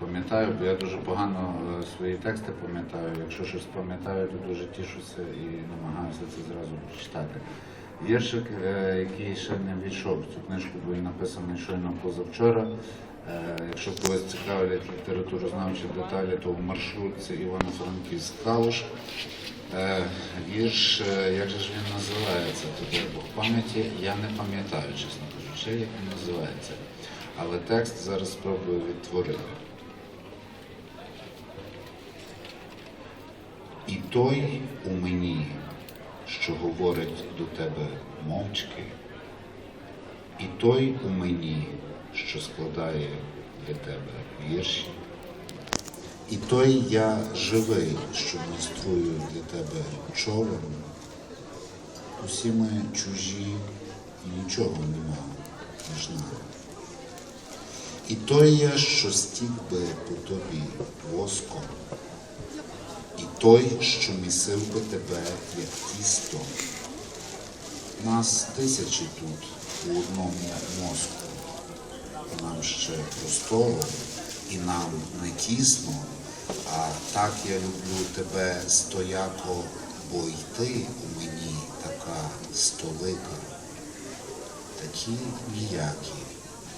Пам'ятаю, бо я дуже погано е, свої тексти пам'ятаю. Якщо щось пам'ятаю, то дуже тішуся і намагаюся це зразу прочитати. Віршик, е, який ще не війшов в цю книжку, він написаний щойно позавчора. Е, Якщо когось цікавлять літературознавчі деталі, то в маршрутці Івано-Франківськ Калуш. Е, Вірш, як же ж він називається? Тут Бог пам'яті, я не пам'ятаю, чесно кажучи, як він називається. Але текст зараз спробую відтворити. І той у мені, що говорить до тебе мовчки, і той у мені, що складає для тебе вірші, і той я живий, що майструю для тебе човен, усі ми чужі і нічого нема між нами. І той я, що стік би по тобі воском, і той, що місив би тебе, як тісто. Нас тисячі тут у одному мозку. І нам ще простору, і нам не тісно, а так я люблю тебе стояко, бо й ти у мені така столика такі ніякі,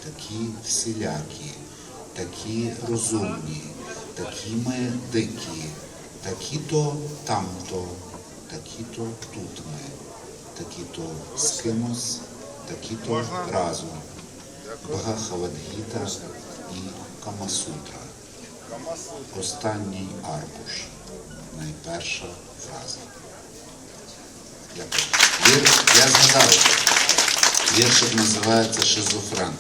такі всілякі, такі розумні, такі ми дикі, такі то тамто, такі то тут ми, такі то з кимось, такі то разом. Бхагавадгіта і Камасутра. Останній аркуш. Найперша фраза. Дякую. Я згадав. Віршик називається Шизофрен.